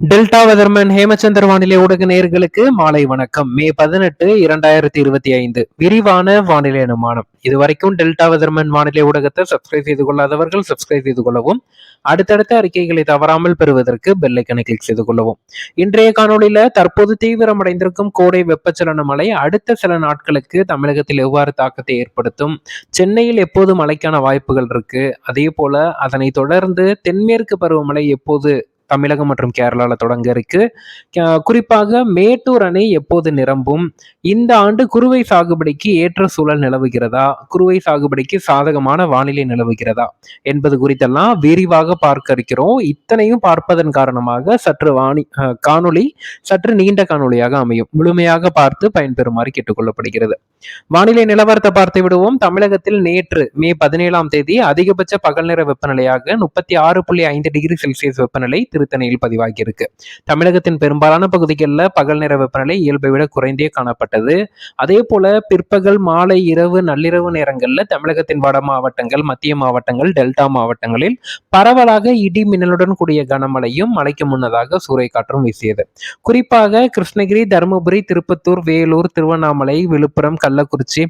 Delta weatherman Hemachandar வானிலை ஊடக நேயர்களுக்கு மாலை வணக்கம். மே பதினெட்டு இரண்டாயிரத்தி இருபத்தி ஐந்து. விரிவான வானிலை அனுமானம். இதுவரைக்கும் டெல்டா வெதர்மன் வானிலை ஊடகத்தை சப்ஸ்கிரைப் செய்து கொள்ளாதவர்கள் சப்ஸ்கிரைப் செய்து கொள்ளவும் அடுத்தடுத்த அறிக்கைகளை தவறாமல் பெறுவதற்கு பெல்லைக்கனை கிளிக் செய்து கொள்ளவும். இன்றைய காணொலியில தற்போது தீவிரமடைந்திருக்கும் கோடை வெப்பச்சலன மழை அடுத்த சில நாட்களுக்கு தமிழகத்தில் எவ்வாறு தாக்கத்தை ஏற்படுத்தும் சென்னையில் எப்போது மழைக்கான வாய்ப்புகள் இருக்கு அதே போல அதனை தொடர்ந்து தென்மேற்கு பருவமழை எப்போது தமிழகம் மற்றும் கேரளாவில் தொடங்க இருக்கு. குறிப்பாக மேட்டூர் அணை எப்போது நிரம்பும்? இந்த ஆண்டு குறுவை சாகுபடிக்கு ஏற்ற சூழல் நிலவுகிறதா? குறுவை சாகுபடிக்கு சாதகமான வானிலை நிலவுகிறதா? என்பது குறித்தெல்லாம் விரிவாக பார்க்க இருக்கிறோம். இத்தனையும் பார்ப்பதன் காரணமாக சற்று வாணி அஹ், காணொளி சற்று நீண்ட காணொளியாக அமையும். முழுமையாக பார்த்து பயன்பெறுமாறு கேட்டுக்கொள்ளப்படுகிறது வானிலை நிலவரத்தை பார்த்து விடுவோம். தமிழகத்தில் நேற்று மே பதினேழாம் தேதி அதிகபட்ச பகல் நேர வெப்பநிலையாக முப்பத்தி ஆறு புள்ளி ஐந்து டிகிரி செல்சியஸ் வெப்பநிலை திருத்தணியில் பதிவாகியிருக்கு. தமிழகத்தின் பெரும்பாலான பகுதிகளில் பகல் நேர வெப்பநிலை இயல்பை விட குறைந்தே காணப்பட்டது. அதே போல பிற்பகல் மாலை இரவு நள்ளிரவு நேரங்களில் தமிழகத்தின் வட மாவட்டங்கள் மத்திய மாவட்டங்கள் டெல்டா மாவட்டங்களில் பரவலாக இடி மின்னலுடன் கூடிய கனமழையும் மழைக்கு முன்னதாக சூறைக்காற்றும் வீசியது. குறிப்பாக கிருஷ்ணகிரி தருமபுரி திருப்பத்தூர் வேலூர் திருவண்ணாமலை விழுப்புரம் கள்ளக்குறிச்சி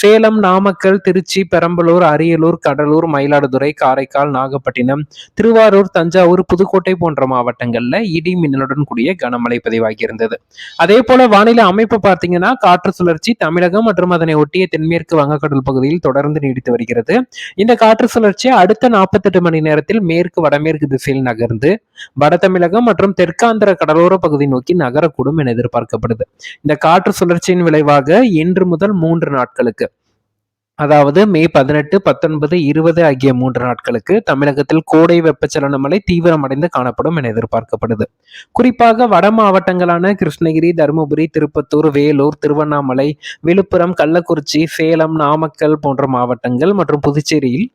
சேலம் நாமக்கல் திருச்சி பெரம்பலூர் அரியலூர் கடலூர் மயிலாடுதுறை காரைக்கால் நாகப்பட்டினம் திருவாரூர் தஞ்சாவூர் புதுக்கோட்டை போன்ற மாவட்டங்கள்ல இடி மின்னலுடன் கூடிய கனமழை பதிவாகியிருந்தது. அதே போல வானிலை அமைப்பு பார்த்தீங்கன்னா காற்று சுழற்சி தமிழகம் மற்றும் அதனை ஒட்டிய தென்மேற்கு வங்கக்கடல் பகுதியில் தொடர்ந்து நீடித்து வருகிறது. இந்த காற்று சுழற்சி அடுத்த நாற்பத்தெட்டு மணி நேரத்தில் மேற்கு வடமேற்கு திசையில் நகர்ந்து வட தமிழகம் மற்றும் தெற்காந்திர கடலோர பகுதி நோக்கி நகரக்கூடும் என எதிர்பார்க்கப்படுது. இந்த காற்று சுழற்சியின் விளைவாக இன்று முதல் மூன்று நாட்களுக்கு அதாவது மே பதினெட்டு பத்தொன்பது இருபது ஆகிய மூன்று நாட்களுக்கு தமிழகத்தில் கோடை வெப்பச்சலன மழை தீவிரமடைந்து காணப்படும் என எதிர்பார்க்கப்படுது. குறிப்பாக வட மாவட்டங்களான கிருஷ்ணகிரி தருமபுரி திருப்பத்தூர் வேலூர் திருவண்ணாமலை விழுப்புரம் கள்ளக்குறிச்சி சேலம் நாமக்கல் போன்ற மாவட்டங்கள் மற்றும் புதுச்சேரியில்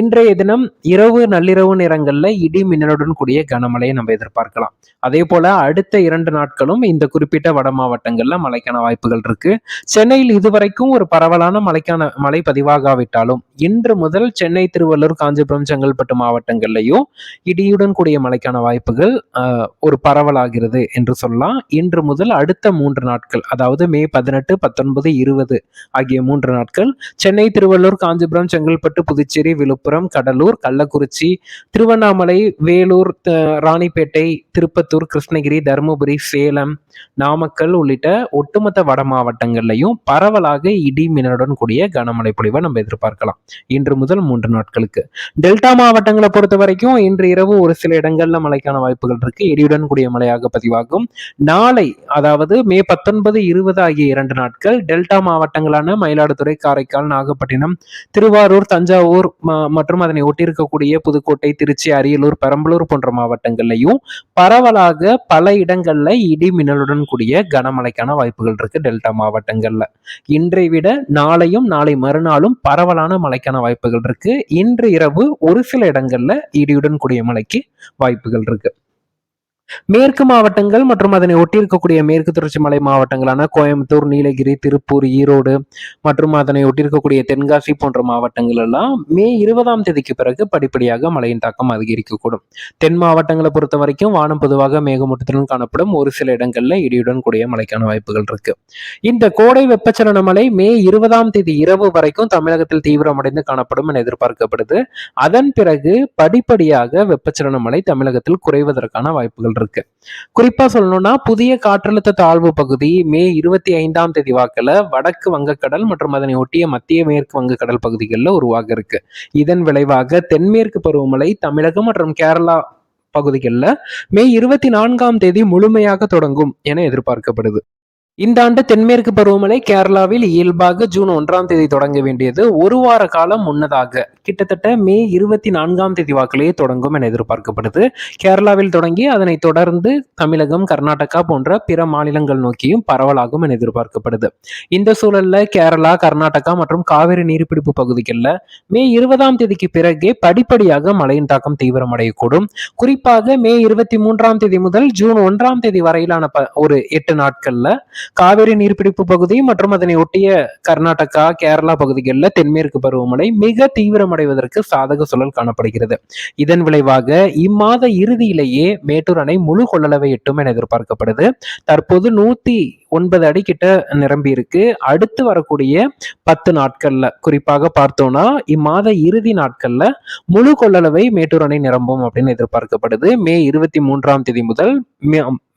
இன்றைய தினம் இரவு நள்ளிரவு நேரங்களில் இடி மின்னலுடன் கூடிய கனமழையை நம்ம எதிர்பார்க்கலாம். அதே போல அடுத்த இரண்டு நாட்களும் இந்த குறிப்பிட்ட வட மாவட்டங்கள்ல மழைக்கான வாய்ப்புகள் இருக்கு. சென்னையில் இதுவரைக்கும் ஒரு பரவலான மழைக்கான மழை பதிவாகாவிட்டாலும் இன்று முதல் சென்னை திருவள்ளூர் காஞ்சிபுரம் செங்கல்பட்டு மாவட்டங்கள்லையும் இடியுடன் கூடிய மழைக்கான வாய்ப்புகள் ஒரு பரவலாகிறது என்று சொல்லலாம். இன்று முதல் அடுத்த மூன்று நாட்கள் அதாவது மே பதினெட்டு பத்தொன்பது இருபது ஆகிய மூன்று நாட்கள் சென்னை திருவள்ளூர் காஞ்சிபுரம் செங்கல்பட்டு புதுச்சேரி விழுப்புரம் கடலூர் கள்ளக்குறிச்சி திருவண்ணாமலை வேலூர் ராணிப்பேட்டை திருப்பத்தூர் கிருஷ்ணகிரி தருமபுரி சேலம் நாமக்கல் உள்ளிட்ட ஒட்டுமொத்த வட மாவட்டங்கள்லையும் பரவலாக இடி மின்னலுடன் கூடிய கனமழை பொழிவை நம்ம எதிர்பார்க்கலாம். இன்று முதல் மூன்று நாட்களுக்கு. டெல்டா மாவட்டங்களை பொறுத்த வரைக்கும் இன்று இரவு ஒரு சில இடங்கள்ல மழைக்கான வாய்ப்புகள் இருக்கு. இடியுடன் கூடிய மழையாக பதிவாகும். நாளை அதாவது மே பத்தொன்பது இருபது ஆகிய இரண்டு நாட்கள் டெல்டா மாவட்டங்களான மயிலாடுதுறை காரைக்கால் நாகப்பட்டினம் திருவாரூர் தஞ்சாவூர் மற்றும் அதனை ஒட்டியிருக்கக்கூடிய புதுக்கோட்டை திருச்சி அரியலூர் பெரம்பலூர் போன்ற மாவட்டங்கள்லையும் பரவலாக பல இடங்கள்ல இடி மின்னலுடன் கூடிய கனமழைக்கான வாய்ப்புகள் இருக்கு டெல்டா மாவட்டங்கள்ல. இன்றை விட நாளையும் நாளை மறுநாளும் பரவலான மழைக்கான வாய்ப்புகள் இருக்கு. இன்று இரவு ஒரு சில இடங்கள்ல இடியுடன் கூடிய மழைக்கு வாய்ப்புகள் இருக்கு. மேற்கு மாவட்டங்கள் மற்றும் அதனை ஒட்டியிருக்கக்கூடிய மேற்கு தொடர்ச்சி மலை மாவட்டங்களான கோயம்புத்தூர் நீலகிரி திருப்பூர் ஈரோடு மற்றும் அதனை ஒட்டியிருக்கக்கூடிய தென்காசி போன்ற மாவட்டங்கள் எல்லாம் மே இருபதாம் தேதிக்கு பிறகு படிப்படியாக மழையின் தாக்கம் அதிகரிக்கக்கூடும். தென் மாவட்டங்களை பொறுத்த வரைக்கும் வானம் பொதுவாக மேகமூட்டத்துடன் காணப்படும். ஒரு சில இடங்கள்ல இடியுடன் கூடிய மழைக்கான வாய்ப்புகள் இருக்கு. இந்த கோடை வெப்பச்சலன மழை மே இருபதாம் தேதி இரவு வரைக்கும் தமிழகத்தில் தீவிரமடைந்து காணப்படும் என எதிர்பார்க்கப்படுது. அதன் பிறகு படிப்படியாக வெப்பச்சலன மழை தமிழகத்தில் குறைவதற்கான வாய்ப்புகள் இருக்கு. குறிப்பா சொல்லணும்னா புதிய காற்றழுத்த தாழ்வு பகுதி மே இருபத்தி ஐந்தாம் தேதி வாக்குல வடக்கு வங்கக்கடல் மற்றும் அதனை ஒட்டிய மத்திய மேற்கு வங்கக்கடல் பகுதிகளில் உருவாக இருக்கு இதன் விளைவாக தென்மேற்கு பருவமழை தமிழகம் மற்றும் கேரளா பகுதிகளில் மே இருபத்தி நான்காம் தேதி முழுமையாக தொடங்கும் என எதிர்பார்க்கப்படுது. இந்த ஆண்டு தென்மேற்கு பருவமழை கேரளாவில் இயல்பாக ஜூன் ஒன்றாம் தேதி தொடங்க வேண்டியது ஒரு வார காலம் முன்னதாக. கிட்டத்தட்ட மே இருபத்தி நான்காம் தேதி வாக்கிலேயே தொடங்கும் என எதிர்பார்க்கப்படுது. கேரளாவில் தொடங்கி அதனை தொடர்ந்து தமிழகம் கர்நாடகா போன்ற பிற மாநிலங்கள் நோக்கியும் பரவலாகும் என எதிர்பார்க்கப்படுது. இந்த சூழல்ல கேரளா கர்நாடகா மற்றும் காவிரி நீர்பிடிப்பு பகுதிகளில் மே இருபதாம் தேதிக்கு பிறகே படிப்படியாக மழையின் தாக்கம் தீவிரமடையக்கூடும். குறிப்பாக மே இருபத்தி மூன்றாம் தேதி முதல் ஜூன் ஒன்றாம் தேதி வரையிலான ப- ஒரு எட்டு நாட்கள்ல காவிரி நீர்பிடிப்பு பகுதி மற்றும் அதனை ஒட்டிய கர்நாடகா கேரளா பகுதிகளில் தென்மேற்கு பருவமழை மிக தீவிரமடைவதற்கு சாதக சூழல் காணப்படுகிறது. இதன் விளைவாக இம்மாத இறுதியிலேயே மேட்டூர் அணை முழு கொள்ளளவை எட்டும் என எதிர்பார்க்கப்படுது. தற்போது நூத்தி ஒன்பது அடி கிட்ட நிரம்பி இருக்கு அடுத்து வரக்கூடிய பத்து நாட்கள்ல குறிப்பாக பார்த்தோம்னா இம்மாத இறுதி நாட்கள்ல முழு கொள்ளளவை மேட்டூர் அணை நிரம்பும் அப்படின்னு எதிர்பார்க்கப்படுது. மே இருபத்தி மூன்றாம் தேதி முதல்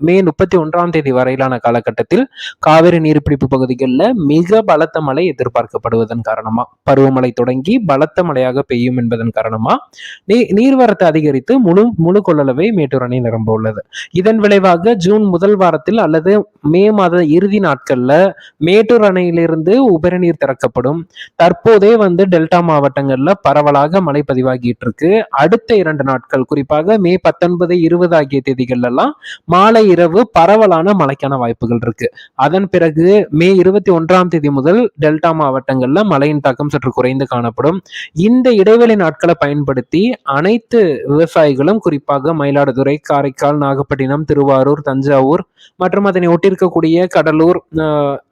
மே- முப்பத்தி ஒன்றாம் தேதி வரையிலான காலகட்டத்தில் காவிரி நீர்பிடிப்பு பகுதிகளில் மிக பலத்த மழை எதிர்பார்க்கப்படுவதன் காரணமா? பருவமழை தொடங்கி பலத்த மழையாக பெய்யும் என்பதன் காரணமா? நீ நீர்வரத்து அதிகரித்து முழு முழு கொள்ளளவை மேட்டூர் அணை நிரம்ப உள்ளது. இதன் விளைவாக ஜூன் முதல் வாரத்தில் அல்லது மே மாத இறுதி நாட்கள்ல மேட்டூர் அணையிலிருந்து உபரிநீர் திறக்கப்படும். தற்போதே வந்து டெல்டா மாவட்டங்கள்ல பரவலாக மழை பதிவாகிட்டு இருக்கு. அடுத்த இரண்டு நாட்கள் குறிப்பாக மே பத்தொன்பது இருபது ஆகிய தேதிகள் எல்லாம் மாலை இரவு பரவலான மழைக்கான வாய்ப்புகள் இருக்கு. அதன் பிறகு மே இருபத்தி ஒன்றாம் தேதி முதல் டெல்டா மாவட்டங்கள்ல மழையின் தாக்கம் சற்று குறைந்து காணப்படும். இந்த இடைவெளி நாட்களை பயன்படுத்தி அனைத்து விவசாயிகளும் குறிப்பாக மயிலாடுதுறை காரைக்கால் நாகப்பட்டினம் திருவாரூர் தஞ்சாவூர் மற்றும் அதனை ஒட்டியிருக்கக்கூடிய கடலூர்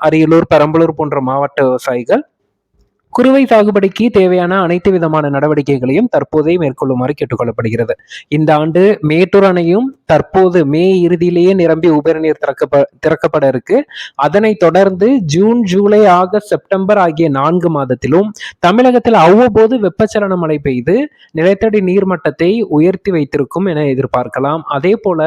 அரியலூர் பெரம்பலூர் போன்ற மாவட்ட விவசாயிகள் குறுவை சாகுபடிக்கு தேவையான அனைத்து விதமான நடவடிக்கைகளையும் தற்போதே மேற்கொள்ளுமாறு கேட்டுக்கொள்ளப்படுகிறது. இந்த ஆண்டு மேட்டூர் அணையும் தற்போது மே இறுதியிலேயே நிரம்பி உபரிநீர் திறக்கப்ப திறக்கப்பட இருக்கு. அதனைத் தொடர்ந்து ஜூன் ஜூலை ஆகஸ்ட் செப்டம்பர் ஆகிய நான்கு மாதத்திலும் தமிழகத்தில் அவ்வப்போது வெப்பச்சலன மழை பெய்து நிலத்தடி நீர்மட்டத்தை உயர்த்தி வைத்திருக்கும் என எதிர்பார்க்கலாம். அதே போல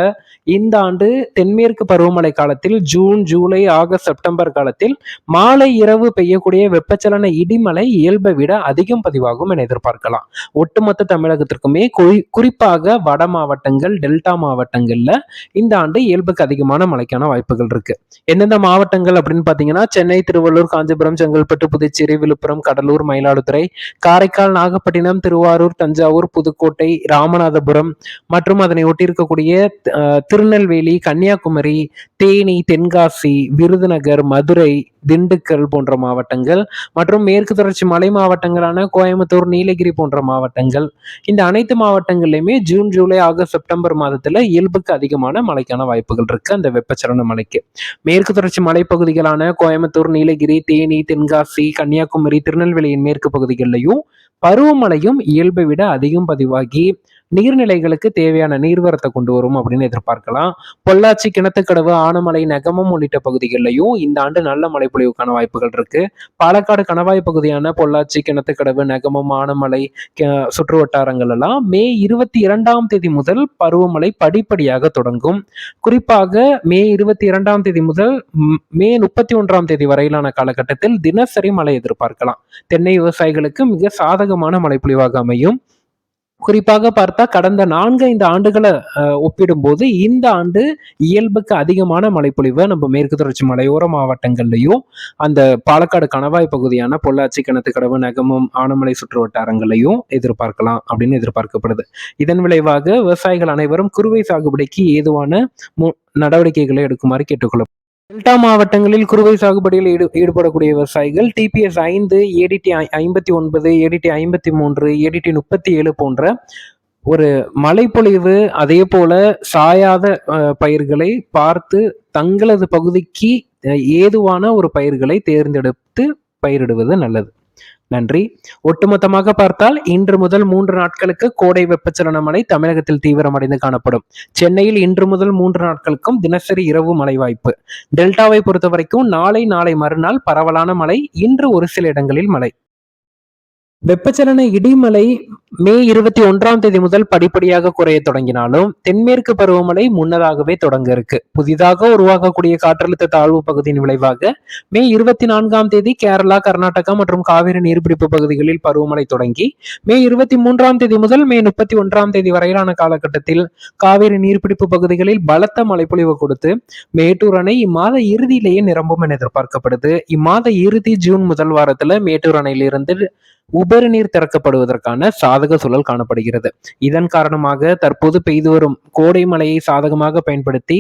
இந்த ஆண்டு தென்மேற்கு பருவமழை காலத்தில் ஜூன் ஜூலை ஆகஸ்ட் செப்டம்பர் காலத்தில் மாலை இரவு பெய்யக்கூடிய வெப்பச்சலன இடிமலை இடிமழை இயல்பை விட அதிகம் பதிவாகும் என எதிர்பார்க்கலாம். ஒட்டுமொத்த தமிழகத்திற்குமே குறி- குறிப்பாக வட மாவட்டங்கள் டெல்டா மாவட்டங்கள்ல இந்த ஆண்டு இயல்புக்கு அதிகமான மழைக்கான வாய்ப்புகள் இருக்கு. எந்தெந்த மாவட்டங்கள் அப்படின்னு பாத்தீங்கன்னா சென்னை திருவள்ளூர் காஞ்சிபுரம் செங்கல்பட்டு புதுச்சேரி விழுப்புரம் கடலூர் மயிலாடுதுறை காரைக்கால் நாகப்பட்டினம் திருவாரூர் தஞ்சாவூர் புதுக்கோட்டை ராமநாதபுரம் மற்றும் அதனை ஒட்டியிருக்கக்கூடிய இருக்கக்கூடிய திருநெல்வேலி கன்னியாகுமரி தேனி தென்காசி விருதுநகர் மதுரை திண்டுக்கல் போன்ற மாவட்டங்கள் மற்றும் மேற்கு தொடர்ச்சி மலை மாவட்டங்களான கோயம்புத்தூர் நீலகிரி போன்ற மாவட்டங்கள். இந்த அனைத்து மாவட்டங்கள்லையுமே ஜூன் ஜூலை ஆகஸ்ட் செப்டம்பர் மாதத்துல இயல்புக்கு அதிகமான மழைக்கான வாய்ப்புகள் இருக்கு அந்த வெப்பச்சலன மலைக்கு. மேற்கு தொடர்ச்சி மலைப்பகுதிகளான கோயம்புத்தூர் நீலகிரி தேனி தென்காசி கன்னியாகுமரி திருநெல்வேலியின் மேற்கு பகுதிகளிலையும் பருவமழையும் இயல்பை விட அதிகம் பதிவாகி நீர்நிலைகளுக்கு தேவையான நீர்வரத்தை கொண்டு வரும் அப்படின்னு எதிர்பார்க்கலாம். பொள்ளாச்சி கிணத்துக்கடவு ஆனமலை நெகமம் உள்ளிட்ட பகுதிகளிலையும் இந்த ஆண்டு நல்ல மழை பொழிவுக்கான வாய்ப்புகள் இருக்கு. பாலக்காடு கணவாய் பகுதியான பொள்ளாச்சி கிணத்துக்கடவு நெகமம் ஆனமலை க- சுற்று வட்டாரங்கள் எல்லாம் மே இருபத்தி இரண்டாம் தேதி முதல் பருவமழை படிப்படியாக தொடங்கும். குறிப்பாக மே இருபத்தி இரண்டாம் தேதி முதல் மே முப்பத்தி ஒன்றாம் தேதி வரையிலான காலகட்டத்தில் தினசரி மழை எதிர்பார்க்கலாம். தென்னை விவசாயிகளுக்கு மிக சாதகமான மழை பொழிவாக அமையும். குறிப்பாக பார்த்தா கடந்த நான்கைந்து ஆண்டுகளை ஒப்பிடும்போது இந்த ஆண்டு இயல்புக்கு அதிகமான மழைப்பொழிவை நம்ம மேற்கு தொடர்ச்சி மலையோர மாவட்டங்கள்லையும் அந்த பாலக்காடு கணவாய் பகுதியான பொள்ளாச்சி கிணத்துக்கடவு நகமம் ஆனமலை சுற்று வட்டாரங்களையும் எதிர்பார்க்கலாம் அப்படின்னு எதிர்பார்க்கப்படுது. இதன் விளைவாக விவசாயிகள் அனைவரும் குறுவை சாகுபடிக்கு ஏதுவான மு- நடவடிக்கைகளை எடுக்குமாறு கேட்டுக்கொள்ள டெல்டா மாவட்டங்களில் குறுவை சாகுபடியில் ஈடு ஈடுபடக்கூடிய விவசாயிகள் டிபிஎஸ் ஐந்து ஏடிடி ஐம்பத்தி ஒன்பது ஏடிடி ஐம்பத்தி மூன்று ஏடிடி முப்பத்தி ஏழு போன்ற ஒரு மழைப்பொழிவு அதே போல சாயாத பயிர்களை பார்த்து தங்களது பகுதிக்கு ஏதுவான ஒரு பயிர்களை தேர்ந்தெடுத்து பயிரிடுவது நல்லது. நன்றி. ஒட்டுமொத்தமாக பார்த்தால் இன்று முதல் மூன்று நாட்களுக்கு கோடை வெப்பச்சலன மழை தமிழகத்தில் தீவிரமடைந்து காணப்படும். சென்னையில் இன்று முதல் மூன்று நாட்களுக்கும் தினசரி இரவு மழை வாய்ப்பு. டெல்டாவை பொறுத்தவரைக்கும் நாளை நாளை மறுநாள் பரவலான மழை இன்று ஒரு சில இடங்களில் மழை. வெப்பச்சலன இடிமலை மே இருபத்தி ஒன்றாம் தேதி முதல் படிப்படியாக குறைய தொடங்கினாலும் தென்மேற்கு பருவமழை முன்னதாகவே தொடங்க இருக்கு. புதிதாக உருவாகக்கூடிய காற்றழுத்த தாழ்வு பகுதியின் விளைவாக மே இருபத்தி நான்காம் தேதி கேரளா கர்நாடகா மற்றும் காவிரி நீர்பிடிப்பு பகுதிகளில் பருவமழை தொடங்கி மே இருபத்தி மூன்றாம் தேதி முதல் மே முப்பத்தி ஒன்றாம் தேதி வரையிலான காலகட்டத்தில் காவிரி நீர்பிடிப்பு பகுதிகளில் பலத்த மழைப்பொழிவு கொடுத்து மேட்டூர் அணை இம்மாத இறுதியிலேயே நிரம்பும் என எதிர்பார்க்கப்படுது. இம்மாத இறுதி ஜூன் முதல் வாரத்துல மேட்டூர் அணையிலிருந்து உபரி நீர் திறக்கப்படுவதற்கான சாதக சூழல் காணப்படுகிறது. இதன் காரணமாக தற்போது பெய்து வரும் கோடை மழையை சாதகமாக பயன்படுத்தி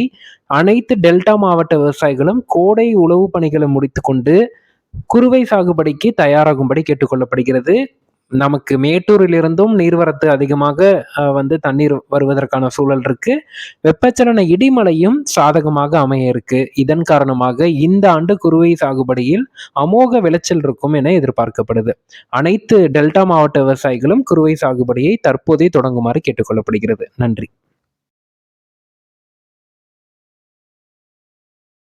அனைத்து டெல்டா மாவட்ட விவசாயிகளும் கோடை உழவு பணிகளை முடித்துக்கொண்டு குறுவை சாகுபடிக்கு தயாராகும்படி கேட்டுக்கொள்ளப்படுகிறது. நமக்கு மேட்டூரிலிருந்தும் நீர்வரத்து அதிகமாக வந்து தண்ணீர் வருவதற்கான சூழல் இருக்கு. வெப்பச்சலன இடிமலையும் சாதகமாக அமைய இருக்கு. இதன் காரணமாக இந்த ஆண்டு குறுவை சாகுபடியில் அமோக விளைச்சல் இருக்கும் என எதிர்பார்க்கப்படுது. அனைத்து டெல்டா மாவட்ட விவசாயிகளும் குறுவை சாகுபடியை தற்போதே தொடங்குமாறு கேட்டுக்கொள்ளப்படுகிறது. நன்றி.